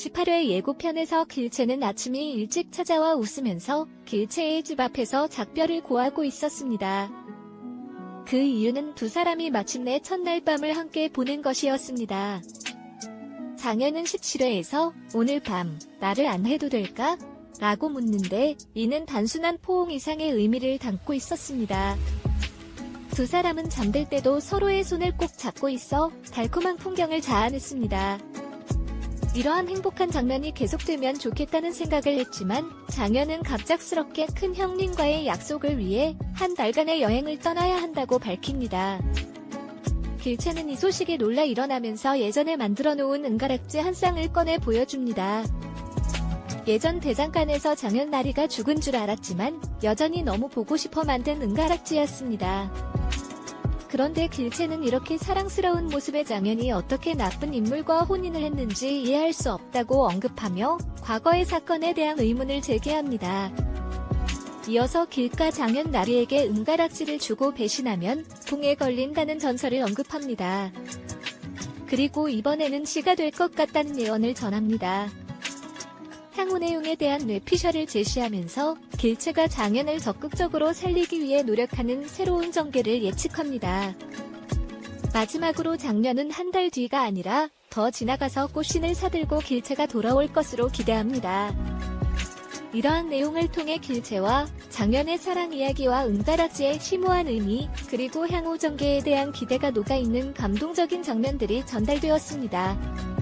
18회 예고편에서 길채는 아침이 일찍 찾아와 웃으면서 길채의 집 앞에서 작별을 고하고 있었습니다. 그 이유는 두 사람이 마침내 첫날 밤을 함께 보낸 것이었습니다. 장현은 17회에서 오늘 밤 나를 안 해도 될까? 라고 묻는데 이는 단순한 포옹 이상의 의미를 담고 있었습니다. 두 사람은 잠들 때도 서로의 손을 꼭 잡고 있어 달콤한 풍경을 자아냈습니다. 이러한 행복한 장면이 계속되면 좋겠다는 생각을 했지만 장현은 갑작스럽게 큰 형님과의 약속을 위해 한 달간의 여행을 떠나야 한다고 밝힙니다. 길채는 이 소식에 놀라 일어나면서 예전에 만들어 놓은 은가락지 한 쌍을 꺼내 보여줍니다. 예전 대장간에서 장현 나리가 죽은 줄 알았지만 여전히 너무 보고 싶어 만든 은가락지였습니다. 그런데 길채는 이렇게 사랑스러운 모습의 장현이 어떻게 나쁜 인물과 혼인을 했는지 이해할 수 없다고 언급하며 과거의 사건에 대한 의문을 제기합니다. 이어서 길가 장현 나리에게 은가락지를 주고 배신하면 동에 걸린다는 전설을 언급합니다. 그리고 이번에는 시가 될 것 같다는 예언을 전합니다. 향후 내용에 대한 뇌피셜을 제시하면서 길체가 장현을 적극적으로 살리기 위해 노력하는 새로운 전개를 예측합니다. 마지막으로 장면은 한 달 뒤가 아니라 더 지나가서 꽃신을 사들고 길체가 돌아올 것으로 기대합니다. 이러한 내용을 통해 길체와 장현의 사랑 이야기와 은가락지의 심오한 의미, 그리고 향후 전개에 대한 기대가 녹아있는 감동적인 장면들이 전달되었습니다.